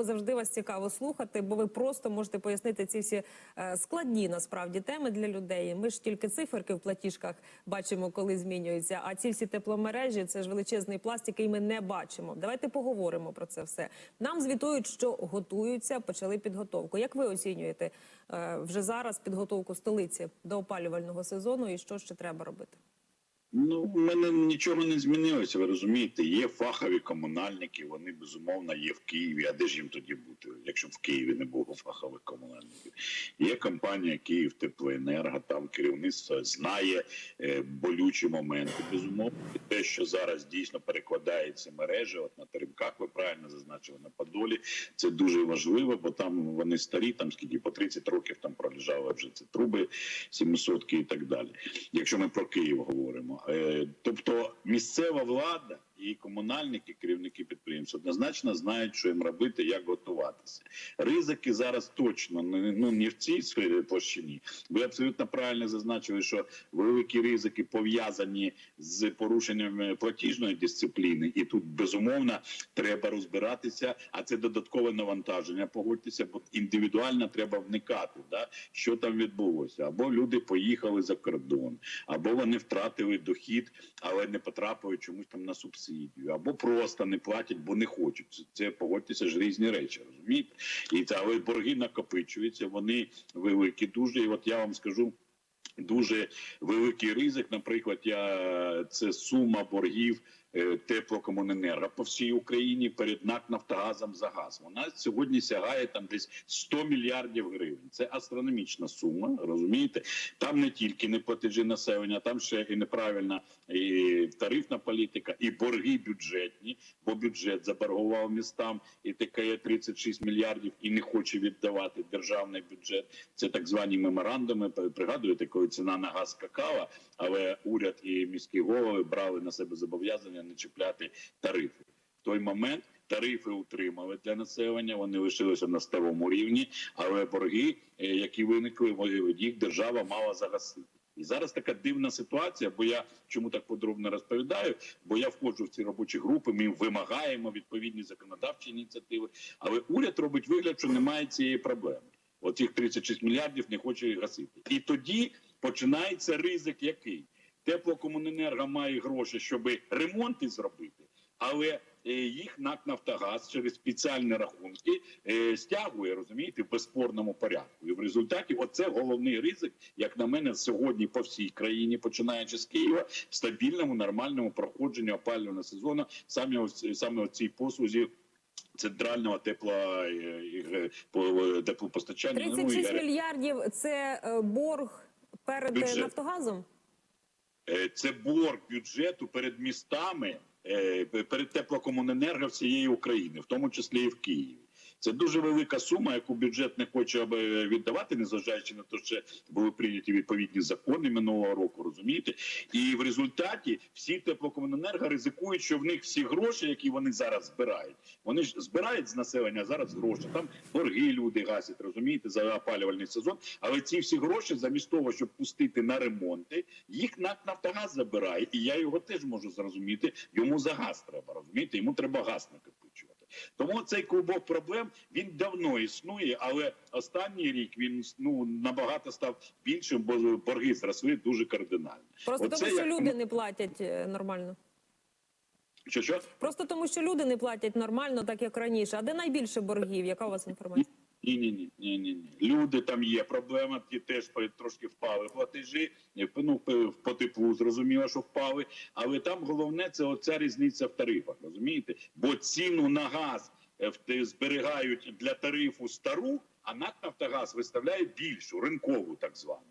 тому завжди вас цікаво слухати, бо ви просто можете пояснити ці всі е, складні насправді теми для людей. Ми ж тільки циферки в платіжках бачимо, коли змінюються. А ці всі тепломережі це ж величезний пласт, який ми не бачимо. Давайте поговоримо про це все. Нам звітують, що готуються, почали підготовку. Як ви оцінюєте е, вже зараз підготовку столиці до опалювального сезону, і що ще треба робити? Ну, в мене нічого не змінилося. Ви розумієте, є фахові комунальники, вони безумовно є в Києві. А де ж їм тоді бути, якщо в Києві не було фахових комунальників? Є компанія Київ Теплоенерго, там керівництво знає е, болючі моменти. Безумовно, те, що зараз дійсно перекладається мережі, от на теремках, ви правильно зазначили на Подолі. Це дуже важливо, бо там вони старі, там скільки по 30 років там пролежали вже ці труби 700 і так далі. Якщо ми про Київ говоримо. Е, Тобто місцева влада і комунальники, керівники підприємств однозначно знають, що їм робити, як готуватися. Ризики зараз точно ну не в цій сфері площині. Ви абсолютно правильно зазначили, що великі ризики пов'язані з порушенням е, платіжної дисципліни, і тут безумовно треба розбиратися. А це додаткове навантаження. Погодьтеся, бо індивідуально треба вникати, да що там відбулося, або люди поїхали за кордон, або вони втратили дохід, але не потрапили чомусь там на субсидію, або просто не платять, бо не хочуть. Це, погодьтеся ж різні речі, розумієте? І але борги накопичуються, вони великі дуже. І от я вам скажу. Дуже великий ризик. Наприклад, я це сума боргів теплокомуненерго по всій Україні перед НАК Нафтогазом за газ. Вона сьогодні сягає там десь 100 мільярдів гривень. Це астрономічна сума. Розумієте? Там не тільки неплатежі населення, там ще і неправильна і тарифна політика, і борги бюджетні, бо бюджет заборгував містам і таке 36 мільярдів і не хоче віддавати державний бюджет. Це так звані меморандуми. Пригадуєте, коли ціна на газ скакала, але уряд і міські голови брали на себе зобов'язання не чіпляти тарифи. В той момент тарифи утримали для населення. Вони лишилися на старому рівні, але борги, е, які виникли, їх держава мала загасити. І зараз така дивна ситуація, бо я чому так подробно розповідаю? Бо я входжу в ці робочі групи. Ми вимагаємо відповідні законодавчі ініціативи. Але уряд робить вигляд, що немає цієї проблеми. Оцих 36 мільярдів не хоче гасити. І тоді починається ризик, який теплокомуненерго має гроші, щоб ремонти зробити, але е, їх НАК Нафтогаз через спеціальні рахунки е, стягує, розумієте, в безспорному порядку. І в результаті оце головний ризик, як на мене, сьогодні по всій країні, починаючи з Києва, стабільному нормальному проходженню опалювального сезону, саме саме в цій послузі. Центрального тепла е, по- теплопостачання ну, і мільярдів це борг перед Бюджет. Нафтогазом. Е, це борг бюджету перед містами, е, перед теплокомуненерго всієї України, в тому числі і в Києві. Це дуже велика сума, яку бюджет не хоче віддавати, незважаючи на те, що були прийняті відповідні закони минулого року. Розумієте, і в результаті всі теплокомуненерго ризикують, що в них всі гроші, які вони зараз збирають, вони ж збирають з населення зараз гроші. Там борги люди гасять, розумієте, за опалювальний сезон. Але ці всі гроші, замість того, щоб пустити на ремонти, їх НАК Нафтогаз забирає, і я його теж можу зрозуміти. Йому за газ треба розумієте, йому треба газ накопичувати. Тому цей клубок проблем він давно існує, але останній рік він ну набагато став більшим, бо борги зросли дуже кардинально. Просто Оце тому, що як- люди не платять е, нормально. що що? Просто тому, що люди не платять нормально, так як раніше. А де найбільше боргів? Яка у вас інформація? Ні, ні, ні, ні, ні. Люди там є проблема, ті теж трошки впали платежі. е, Ну по теплу зрозуміло, що впали. Але там головне це оця різниця в тарифах. Розумієте? Бо ціну на газ е, зберігають для тарифу стару, а НАК Нафтогаз виставляє більшу ринкову, так звану.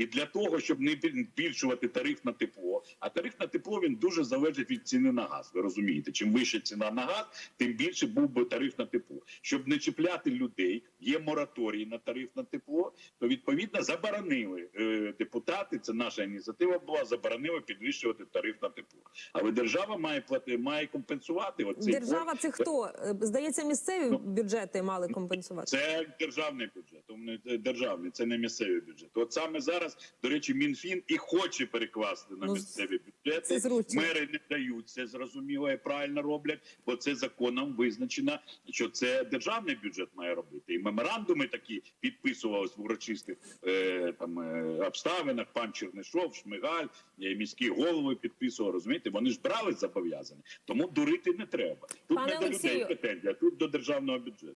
І для того, щоб не збільшувати тариф на тепло, а тариф на тепло він дуже залежить від ціни на газ. Ви розумієте, чим вища ціна на газ, тим більше був би тариф на тепло. Щоб не чіпляти людей, є мораторій на тариф на тепло, то відповідно заборонили е, депутати. Це наша ініціатива була заборонили підвищувати тариф на тепло. Але держава має плати, має компенсувати оцей Держава це хто? Е, Здається, місцеві Ну, бюджети мали компенсувати. Це державний бюджет, державний, це не місцевий бюджет. От саме зараз, до речі, МінФін і хоче перекласти на Ну, місцеві бюджети. Мери не дають це зрозуміло і правильно роблять, бо це законом визначено, що це державний бюджет має робити. І меморандуми такі підписувались в урочистих е, там е, обставинах. Пан Чернишов, Шмигаль, е, міські голови підписували. Розумієте, вони ж брали зобов'язання, тому дурити не треба. Тут Пане не до людей претензія, тут до державного бюджету.